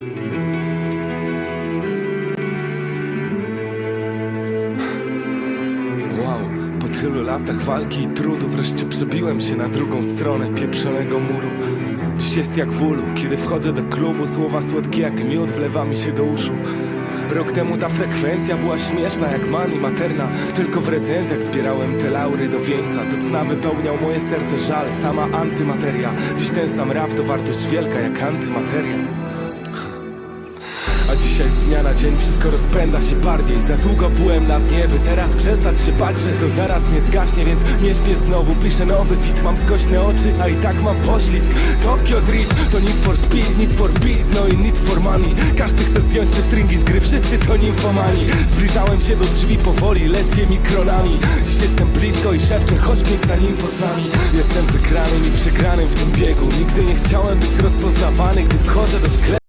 Wow, po tylu latach walki i trudu wreszcie przebiłem się na drugą stronę pieprzonego muru. Dziś jest jak w ulu, kiedy wchodzę do klubu, słowa słodkie jak miód wlewa mi się do uszu. Rok temu ta frekwencja była śmieszna jak mani materna Tylko w recenzjach zbierałem te laury do wieńca Do cna wypełniał moje serce żal, sama antymateria Dziś ten sam rap to wartość wielka jak antymateria dzisiaj z dnia na dzień wszystko rozpędza się bardziej. Za długo byłem na dnie, by teraz przestać się bać, że to zaraz nie zgaśnie Więc nie śpię znowu, piszę nowy fit, mam skośne oczy, a i tak mam poślizg. Tokyo Drift to Need for Speed, Need for Beat, no i Need for Money. Każdy chce zdjąć te stringi z gry, wszyscy to nimfomani. Zbliżałem się do drzwi powoli, ledwie mikronami Dziś jestem blisko i szepczę, chodź piękna nimfo z nami. Jestem wygranym i przegranym w tym biegu. Nigdy nie chciałem być rozpoznawany, gdy wchodzę do sklepu